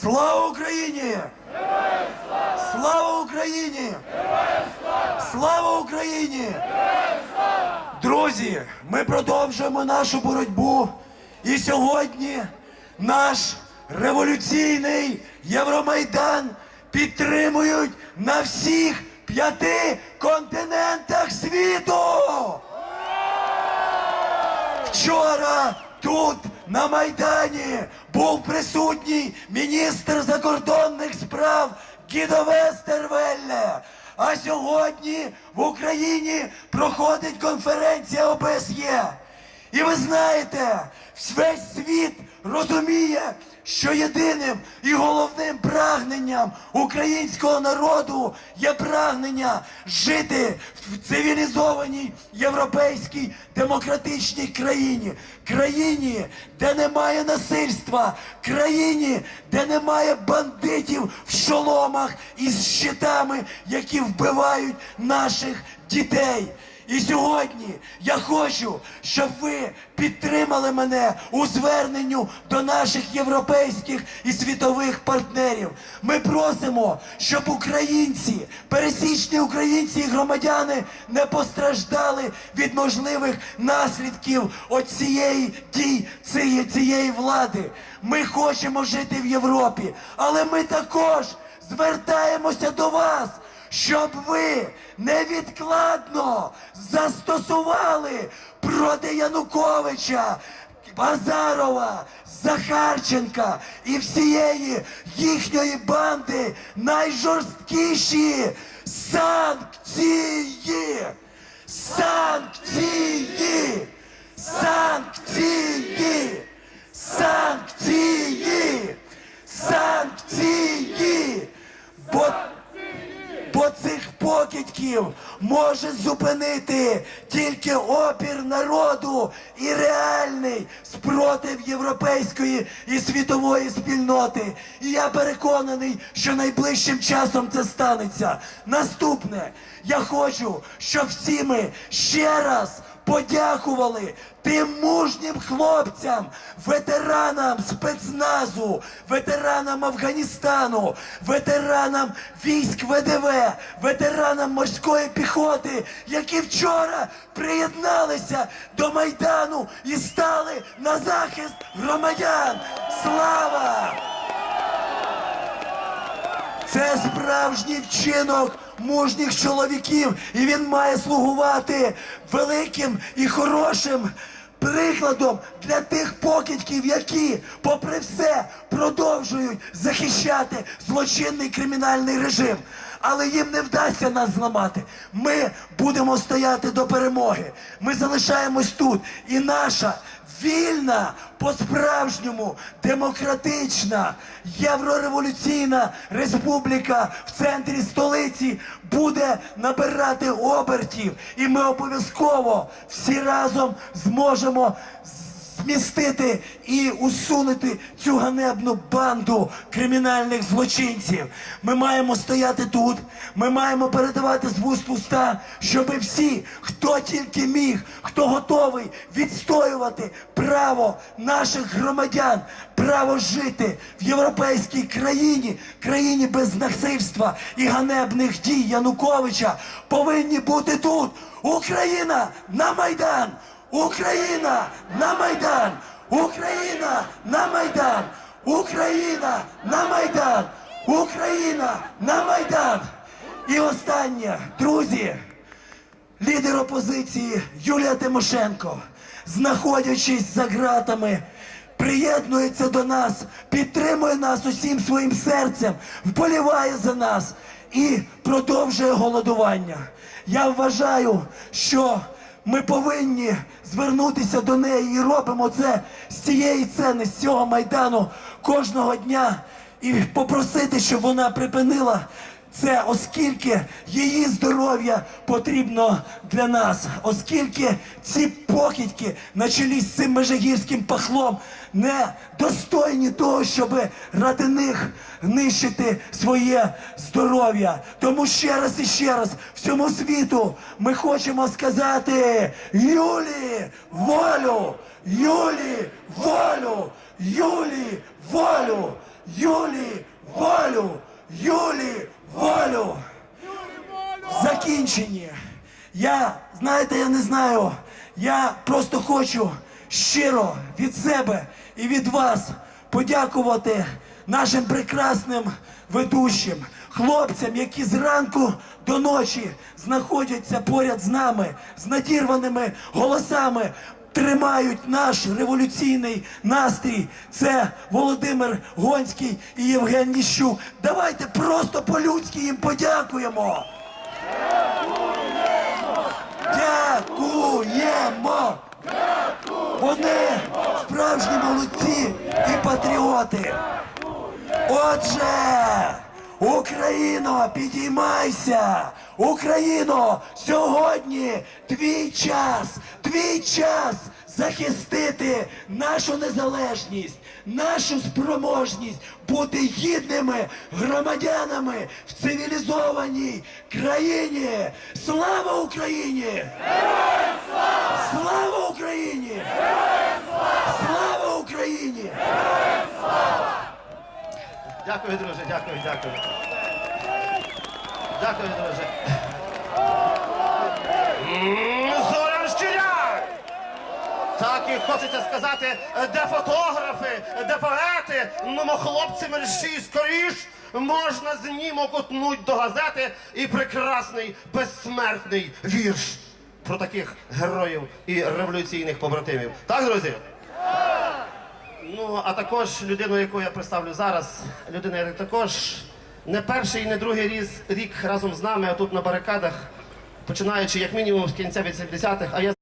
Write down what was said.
Слава Україні! Слава Україні! Слава Україні! Друзі, ми продовжуємо нашу боротьбу. І сьогодні наш революційний Євромайдан підтримують на всіх п'яти континентах світу. Вчора тут на Майдані був присутній міністр закордонних справ Гідо Вестервелле. А сьогодні в Україні проходить конференція ОБСЄ. І ви знаєте, весь світ розуміє, що єдиним і головним прагненням українського народу є прагнення жити в цивілізованій європейській демократичній країні, країні, де немає насильства, країні, де немає бандитів в шоломах із щитами, які вбивають наших дітей. І сьогодні я хочу, щоб ви підтримали мене у зверненню до наших європейських і світових партнерів. Ми просимо, щоб українці, пересічні українці і громадяни не постраждали від можливих наслідків оцієї дій цієї, цієї влади. Ми хочемо жити в Європі, але ми також звертаємося до вас щоб ви невідкладно застосували проти Януковича, Базарова, Захарченка і всієї їхньої банди найжорсткіші санкції. Санкції! Зупинити тільки опір народу і реальний спротив європейської і світової спільноти. І я переконаний, що найближчим часом це станеться. Наступне, я хочу, щоб всі ми ще раз подякували тим мужнім хлопцям, ветеранам спецназу, ветеранам Афганістану, ветеранам військ ВДВ, ветеранам морської піхоти, які вчора приєдналися до Майдану і стали на захист громадян. Слава! Це справжній вчинок мужніх чоловіків, і він має слугувати великим і хорошим прикладом для тих покидьків, які, попри все, продовжують захищати злочинний кримінальний режим. Але їм не вдасться нас зламати. Ми будемо стояти до перемоги. Ми залишаємось тут. І наша вільна, по-справжньому демократична єврореволюційна республіка в центрі столиці буде набирати обертів, і ми обов'язково всі разом зможемо змістити і усунути цю ганебну банду кримінальних злочинців. Ми маємо стояти тут, ми маємо передавати з вуст уста, щоб всі, хто тільки міг, хто готовий відстоювати право наших громадян, право жити в європейській країні, країні без насильства і ганебних дій Януковича, повинні бути тут. Україна на Майдан! Україна на Майдан! Україна на Майдан! Україна на Майдан! Україна на Майдан! І останнє, друзі, лідер опозиції Юлія Тимошенко, знаходячись за ґратами, приєднується до нас, підтримує нас усім своїм серцем, вболіває за нас і продовжує голодування. Я вважаю, що ми повинні звернутися до неї і робимо це з цієї цени, з цього майдану кожного дня. І попросити, щоб вона припинила це, оскільки її здоров'я потрібно для нас, оскільки ці покидьки на чолі з цим межигірським пахлом не достойні того, щоб ради них нищити своє здоров'я. Тому ще раз і ще раз всьому світу ми хочемо сказати Юлі, волю! Юлі, волю! Юлі, волю! Юлі волю! Юлі волю! Закінчені. Я, знаєте, я не знаю. Я просто хочу щиро від себе і від вас подякувати нашим прекрасним ведущим, хлопцям, які зранку до ночі знаходяться поряд з нами з надірваними голосами. Тримають наш революційний настрій. Це Володимир Гонський і Євген Ніщук. Давайте просто по-людськи їм подякуємо. Дякуємо! Вони справжні молодці і патріоти. Отже, Україно, підіймайся! Україно, сьогодні твій час, твій час захистити нашу незалежність, нашу спроможність бути гідними громадянами в цивілізованій країні. Слава Україні! Слава Україні! Слава Україні! Дякую, друже, дякую, дякую. Дякую, друже. Зорян Щиряк! Так і хочеться сказати, де фотографи, де поети, ну хлопці мерщій скоріш, можна знімок утнуть до газети і прекрасний безсмертний вірш про таких героїв і революційних побратимів. Так, друзі? Ну, а також людину, яку я представлю зараз, людина, яка також не перший і не другий різ, рік разом з нами, а тут на барикадах, починаючи як мінімум з кінця 80-х, а я